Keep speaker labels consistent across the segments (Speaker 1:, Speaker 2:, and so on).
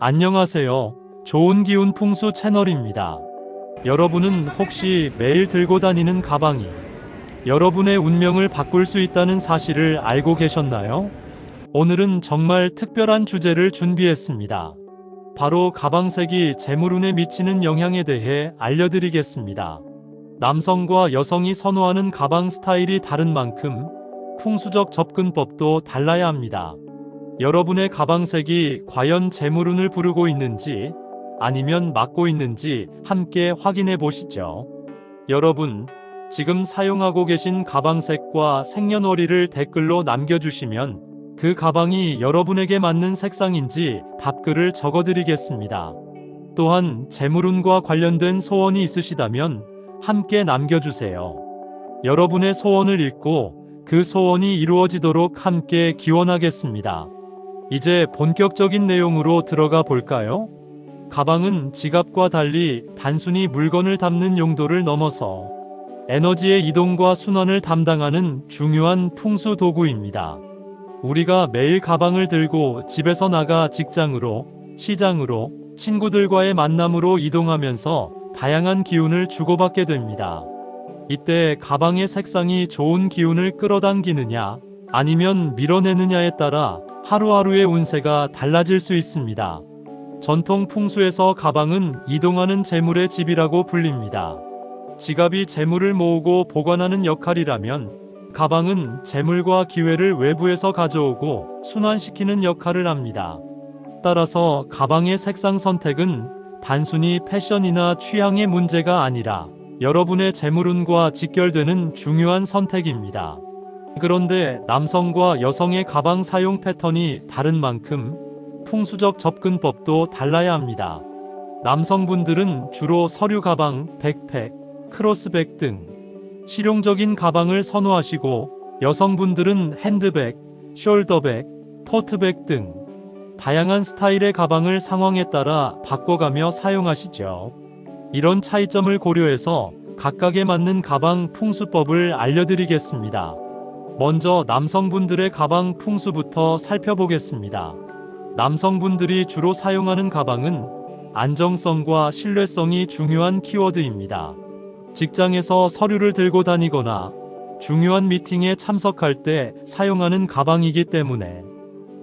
Speaker 1: 안녕하세요. 좋은 기운 풍수 채널입니다. 여러분은 혹시 매일 들고 다니는 가방이 여러분의 운명을 바꿀 수 있다는 사실을 알고 계셨나요? 오늘은 정말 특별한 주제를 준비했습니다. 바로 가방색이 재물운에 미치는 영향에 대해 알려드리겠습니다. 남성과 여성이 선호하는 가방 스타일이 다른 만큼 풍수적 접근법도 달라야 합니다. 여러분의 가방색이 과연 재물운을 부르고 있는지 아니면 막고 있는지 함께 확인해 보시죠. 여러분, 지금 사용하고 계신 가방색과 생년월일을 댓글로 남겨주시면 그 가방이 여러분에게 맞는 색상인지 답글을 적어드리겠습니다. 또한 재물운과 관련된 소원이 있으시다면 함께 남겨주세요. 여러분의 소원을 읽고 그 소원이 이루어지도록 함께 기원하겠습니다. 이제 본격적인 내용으로 들어가 볼까요? 가방은 지갑과 달리 단순히 물건을 담는 용도를 넘어서 에너지의 이동과 순환을 담당하는 중요한 풍수 도구입니다. 우리가 매일 가방을 들고 집에서 나가 직장으로, 시장으로, 친구들과의 만남으로 이동하면서 다양한 기운을 주고받게 됩니다. 이때 가방의 색상이 좋은 기운을 끌어당기느냐, 아니면 밀어내느냐에 따라 하루하루의 운세가 달라질 수 있습니다. 전통 풍수에서 가방은 이동하는 재물의 집이라고 불립니다. 지갑이 재물을 모으고 보관하는 역할이라면 가방은 재물과 기회를 외부에서 가져오고 순환시키는 역할을 합니다. 따라서 가방의 색상 선택은 단순히 패션이나 취향의 문제가 아니라 여러분의 재물운과 직결되는 중요한 선택입니다. 그런데 남성과 여성의 가방 사용 패턴이 다른 만큼 풍수적 접근법도 달라야 합니다. 남성분들은 주로 서류 가방, 백팩, 크로스백 등 실용적인 가방을 선호하시고 여성분들은 핸드백, 숄더백, 토트백 등 다양한 스타일의 가방을 상황에 따라 바꿔가며 사용하시죠. 이런 차이점을 고려해서 각각에 맞는 가방 풍수법을 알려드리겠습니다. 먼저 남성분들의 가방 풍수부터 살펴보겠습니다. 남성분들이 주로 사용하는 가방은 안정성과 신뢰성이 중요한 키워드입니다. 직장에서 서류를 들고 다니거나 중요한 미팅에 참석할 때 사용하는 가방이기 때문에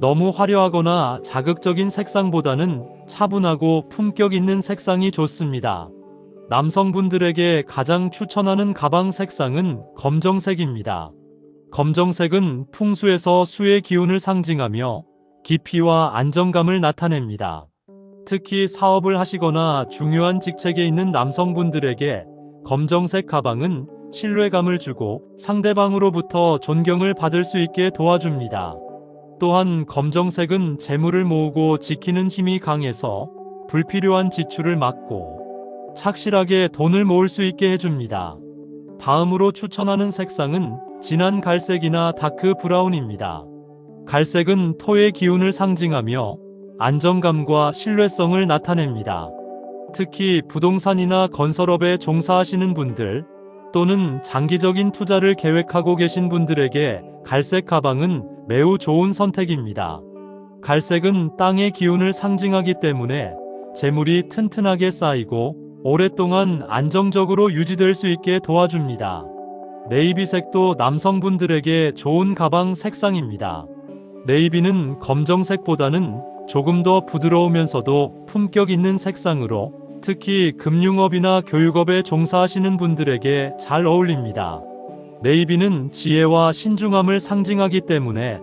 Speaker 1: 너무 화려하거나 자극적인 색상보다는 차분하고 품격 있는 색상이 좋습니다. 남성분들에게 가장 추천하는 가방 색상은 검정색입니다. 검정색은 풍수에서 수의 기운을 상징하며 깊이와 안정감을 나타냅니다. 특히 사업을 하시거나 중요한 직책에 있는 남성분들에게 검정색 가방은 신뢰감을 주고 상대방으로부터 존경을 받을 수 있게 도와줍니다. 또한 검정색은 재물을 모으고 지키는 힘이 강해서 불필요한 지출을 막고 착실하게 돈을 모을 수 있게 해줍니다. 다음으로 추천하는 색상은 진한 갈색이나 다크 브라운입니다. 갈색은 토의 기운을 상징하며 안정감과 신뢰성을 나타냅니다. 특히 부동산이나 건설업에 종사하시는 분들 또는 장기적인 투자를 계획하고 계신 분들에게 갈색 가방은 매우 좋은 선택입니다. 갈색은 땅의 기운을 상징하기 때문에 재물이 튼튼하게 쌓이고 오랫동안 안정적으로 유지될 수 있게 도와줍니다. 네이비색도 남성분들에게 좋은 가방 색상입니다. 네이비는 검정색보다는 조금 더 부드러우면서도 품격 있는 색상으로 특히 금융업이나 교육업에 종사하시는 분들에게 잘 어울립니다. 네이비는 지혜와 신중함을 상징하기 때문에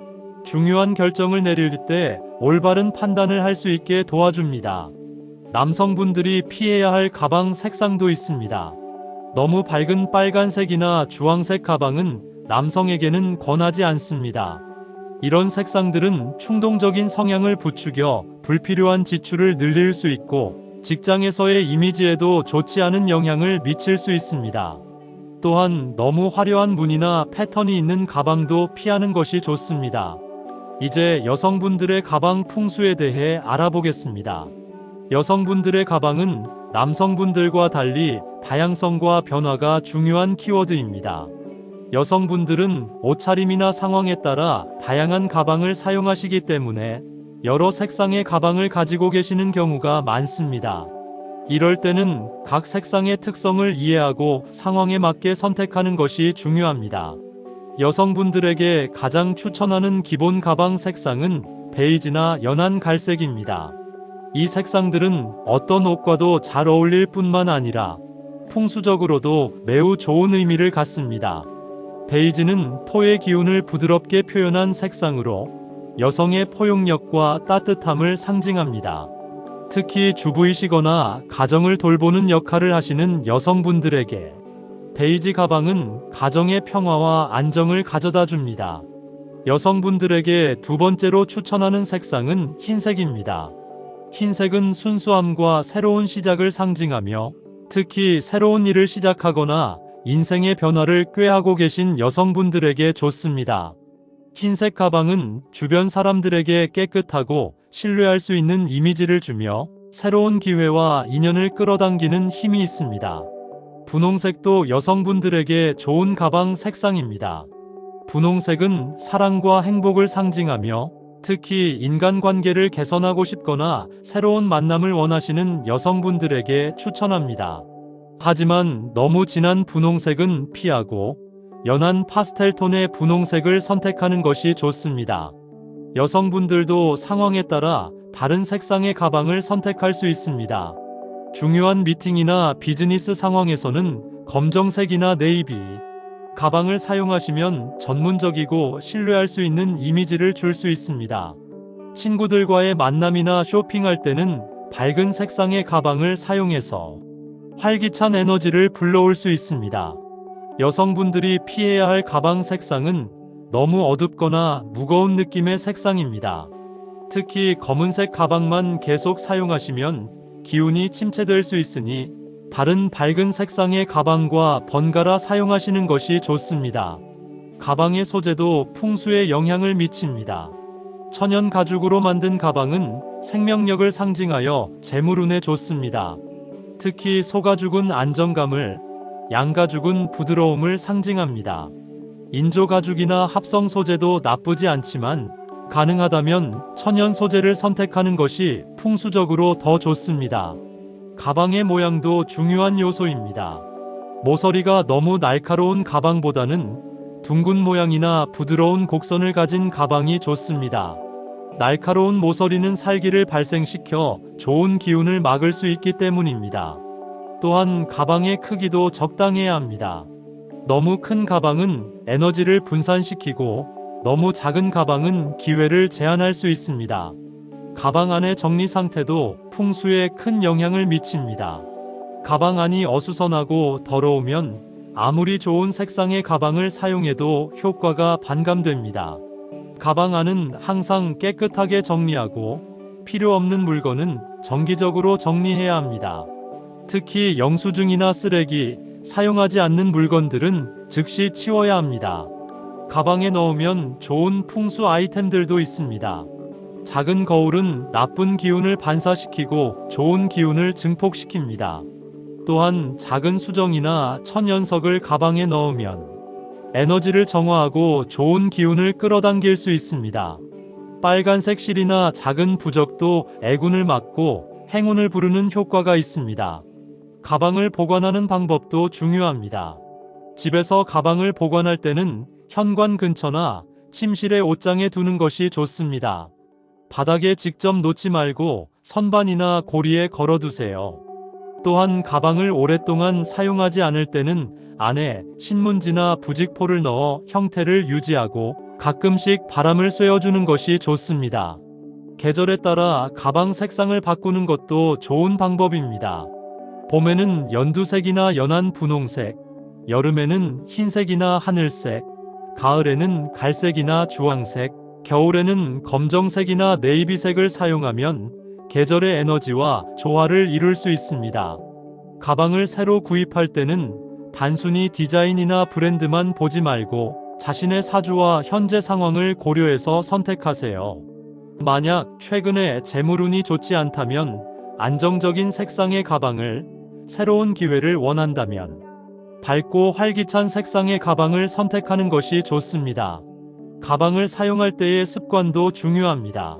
Speaker 1: 중요한 결정을 내릴 때 올바른 판단을 할 수 있게 도와줍니다. 남성분들이 피해야 할 가방 색상도 있습니다. 너무 밝은 빨간색이나 주황색 가방은 남성에게는 권하지 않습니다. 이런 색상들은 충동적인 성향을 부추겨 불필요한 지출을 늘릴 수 있고 직장에서의 이미지에도 좋지 않은 영향을 미칠 수 있습니다. 또한 너무 화려한 무늬나 패턴이 있는 가방도 피하는 것이 좋습니다. 이제 여성분들의 가방 풍수에 대해 알아보겠습니다. 여성분들의 가방은 남성분들과 달리 다양성과 변화가 중요한 키워드입니다. 여성분들은 옷차림이나 상황에 따라 다양한 가방을 사용하시기 때문에 여러 색상의 가방을 가지고 계시는 경우가 많습니다. 이럴 때는 각 색상의 특성을 이해하고 상황에 맞게 선택하는 것이 중요합니다. 여성분들에게 가장 추천하는 기본 가방 색상은 베이지나 연한 갈색입니다. 이 색상들은 어떤 옷과도 잘 어울릴 뿐만 아니라 풍수적으로도 매우 좋은 의미를 갖습니다. 베이지는 토의 기운을 부드럽게 표현한 색상으로 여성의 포용력과 따뜻함을 상징합니다. 특히 주부이시거나 가정을 돌보는 역할을 하시는 여성분들에게 베이지 가방은 가정의 평화와 안정을 가져다 줍니다. 여성분들에게 두 번째로 추천하는 색상은 흰색입니다. 흰색은 순수함과 새로운 시작을 상징하며 특히 새로운 일을 시작하거나 인생의 변화를 꾀하고 계신 여성분들에게 좋습니다. 흰색 가방은 주변 사람들에게 깨끗하고 신뢰할 수 있는 이미지를 주며 새로운 기회와 인연을 끌어당기는 힘이 있습니다. 분홍색도 여성분들에게 좋은 가방 색상입니다. 분홍색은 사랑과 행복을 상징하며 특히 인간관계를 개선하고 싶거나 새로운 만남을 원하시는 여성분들에게 추천합니다. 하지만 너무 진한 분홍색은 피하고 연한 파스텔 톤의 분홍색을 선택하는 것이 좋습니다. 여성분들도 상황에 따라 다른 색상의 가방을 선택할 수 있습니다. 중요한 미팅이나 비즈니스 상황에서는 검정색이나 네이비 가방을 사용하시면 전문적이고 신뢰할 수 있는 이미지를 줄 수 있습니다. 친구들과의 만남이나 쇼핑할 때는 밝은 색상의 가방을 사용해서 활기찬 에너지를 불러올 수 있습니다. 여성분들이 피해야 할 가방 색상은 너무 어둡거나 무거운 느낌의 색상입니다. 특히 검은색 가방만 계속 사용하시면 기운이 침체될 수 있으니 다른 밝은 색상의 가방과 번갈아 사용하시는 것이 좋습니다. 가방의 소재도 풍수에 영향을 미칩니다. 천연 가죽으로 만든 가방은 생명력을 상징하여 재물운에 좋습니다. 특히 소가죽은 안정감을, 양가죽은 부드러움을 상징합니다. 인조 가죽이나 합성 소재도 나쁘지 않지만 가능하다면 천연 소재를 선택하는 것이 풍수적으로 더 좋습니다. 가방의 모양도 중요한 요소입니다. 모서리가 너무 날카로운 가방보다는 둥근 모양이나 부드러운 곡선을 가진 가방이 좋습니다. 날카로운 모서리는 살기를 발생시켜 좋은 기운을 막을 수 있기 때문입니다. 또한 가방의 크기도 적당해야 합니다. 너무 큰 가방은 에너지를 분산시키고 너무 작은 가방은 기회를 제한할 수 있습니다. 가방 안의 정리 상태도 풍수에 큰 영향을 미칩니다. 가방 안이 어수선하고 더러우면 아무리 좋은 색상의 가방을 사용해도 효과가 반감됩니다. 가방 안은 항상 깨끗하게 정리하고 필요 없는 물건은 정기적으로 정리해야 합니다. 특히 영수증이나 쓰레기, 사용하지 않는 물건들은 즉시 치워야 합니다. 가방에 넣으면 좋은 풍수 아이템들도 있습니다. 작은 거울은 나쁜 기운을 반사시키고 좋은 기운을 증폭시킵니다. 또한 작은 수정이나 천연석을 가방에 넣으면 에너지를 정화하고 좋은 기운을 끌어당길 수 있습니다. 빨간색 실이나 작은 부적도 애군을 막고 행운을 부르는 효과가 있습니다. 가방을 보관하는 방법도 중요합니다. 집에서 가방을 보관할 때는 현관 근처나 침실의 옷장에 두는 것이 좋습니다. 바닥에 직접 놓지 말고 선반이나 고리에 걸어두세요. 또한 가방을 오랫동안 사용하지 않을 때는 안에 신문지나 부직포를 넣어 형태를 유지하고 가끔씩 바람을 쐬어주는 것이 좋습니다. 계절에 따라 가방 색상을 바꾸는 것도 좋은 방법입니다. 봄에는 연두색이나 연한 분홍색, 여름에는 흰색이나 하늘색, 가을에는 갈색이나 주황색, 겨울에는 검정색이나 네이비색을 사용하면 계절의 에너지와 조화를 이룰 수 있습니다. 가방을 새로 구입할 때는 단순히 디자인이나 브랜드만 보지 말고 자신의 사주와 현재 상황을 고려해서 선택하세요. 만약 최근에 재물운이 좋지 않다면 안정적인 색상의 가방을 새로운 기회를 원한다면 밝고 활기찬 색상의 가방을 선택하는 것이 좋습니다. 가방을 사용할 때의 습관도 중요합니다.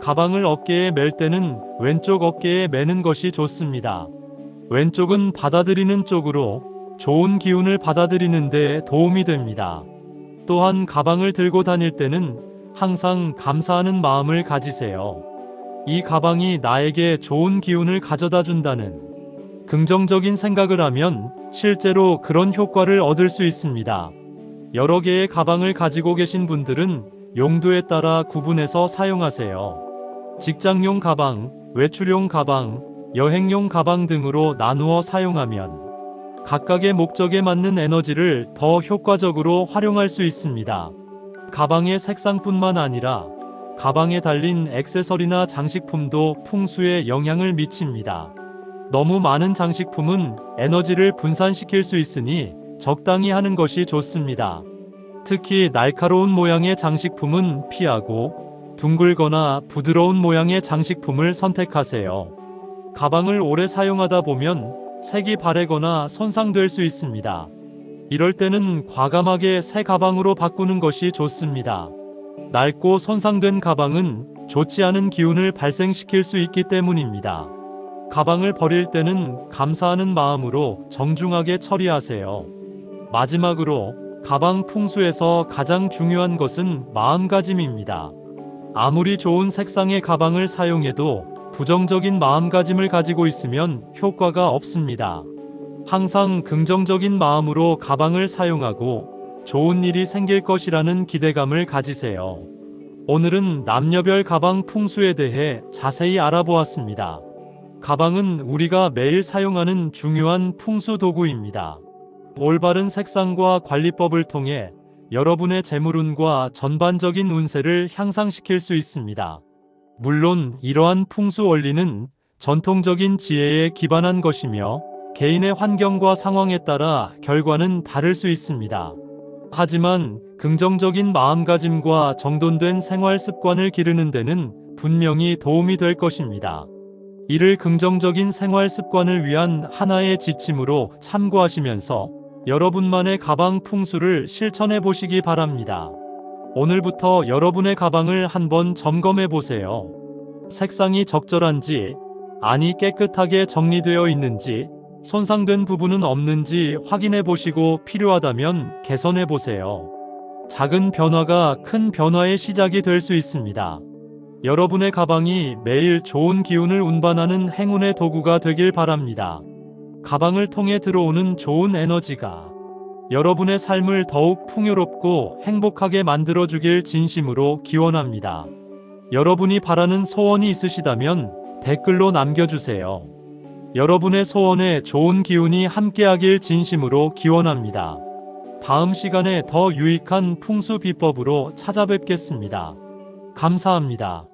Speaker 1: 가방을 어깨에 멜 때는 왼쪽 어깨에 매는 것이 좋습니다. 왼쪽은 받아들이는 쪽으로 좋은 기운을 받아들이는 데 도움이 됩니다. 또한 가방을 들고 다닐 때는 항상 감사하는 마음을 가지세요. 이 가방이 나에게 좋은 기운을 가져다 준다는 긍정적인 생각을 하면 실제로 그런 효과를 얻을 수 있습니다. 여러 개의 가방을 가지고 계신 분들은 용도에 따라 구분해서 사용하세요. 직장용 가방, 외출용 가방, 여행용 가방 등으로 나누어 사용하면 각각의 목적에 맞는 에너지를 더 효과적으로 활용할 수 있습니다. 가방의 색상뿐만 아니라 가방에 달린 액세서리나 장식품도 풍수에 영향을 미칩니다. 너무 많은 장식품은 에너지를 분산시킬 수 있으니 적당히 하는 것이 좋습니다. 특히 날카로운 모양의 장식품은 피하고 둥글거나 부드러운 모양의 장식품을 선택하세요. 가방을 오래 사용하다 보면 색이 바래거나 손상될 수 있습니다. 이럴 때는 과감하게 새 가방으로 바꾸는 것이 좋습니다. 낡고 손상된 가방은 좋지 않은 기운을 발생시킬 수 있기 때문입니다. 가방을 버릴 때는 감사하는 마음으로 정중하게 처리하세요. 마지막으로 가방 풍수에서 가장 중요한 것은 마음가짐입니다. 아무리 좋은 색상의 가방을 사용해도 부정적인 마음가짐을 가지고 있으면 효과가 없습니다. 항상 긍정적인 마음으로 가방을 사용하고 좋은 일이 생길 것이라는 기대감을 가지세요. 오늘은 남녀별 가방 풍수에 대해 자세히 알아보았습니다. 가방은 우리가 매일 사용하는 중요한 풍수 도구입니다. 올바른 색상과 관리법을 통해 여러분의 재물운과 전반적인 운세를 향상시킬 수 있습니다. 물론 이러한 풍수 원리는 전통적인 지혜에 기반한 것이며 개인의 환경과 상황에 따라 결과는 다를 수 있습니다. 하지만 긍정적인 마음가짐과 정돈된 생활 습관을 기르는 데는 분명히 도움이 될 것입니다. 이를 긍정적인 생활 습관을 위한 하나의 지침으로 참고하시면서 여러분만의 가방 풍수를 실천해 보시기 바랍니다. 오늘부터 여러분의 가방을 한번 점검해 보세요. 색상이 적절한지, 안이 깨끗하게 정리되어 있는지, 손상된 부분은 없는지 확인해 보시고 필요하다면 개선해 보세요. 작은 변화가 큰 변화의 시작이 될 수 있습니다. 여러분의 가방이 매일 좋은 기운을 운반하는 행운의 도구가 되길 바랍니다. 가방을 통해 들어오는 좋은 에너지가 여러분의 삶을 더욱 풍요롭고 행복하게 만들어주길 진심으로 기원합니다. 여러분이 바라는 소원이 있으시다면 댓글로 남겨주세요. 여러분의 소원에 좋은 기운이 함께하길 진심으로 기원합니다. 다음 시간에 더 유익한 풍수 비법으로 찾아뵙겠습니다. 감사합니다.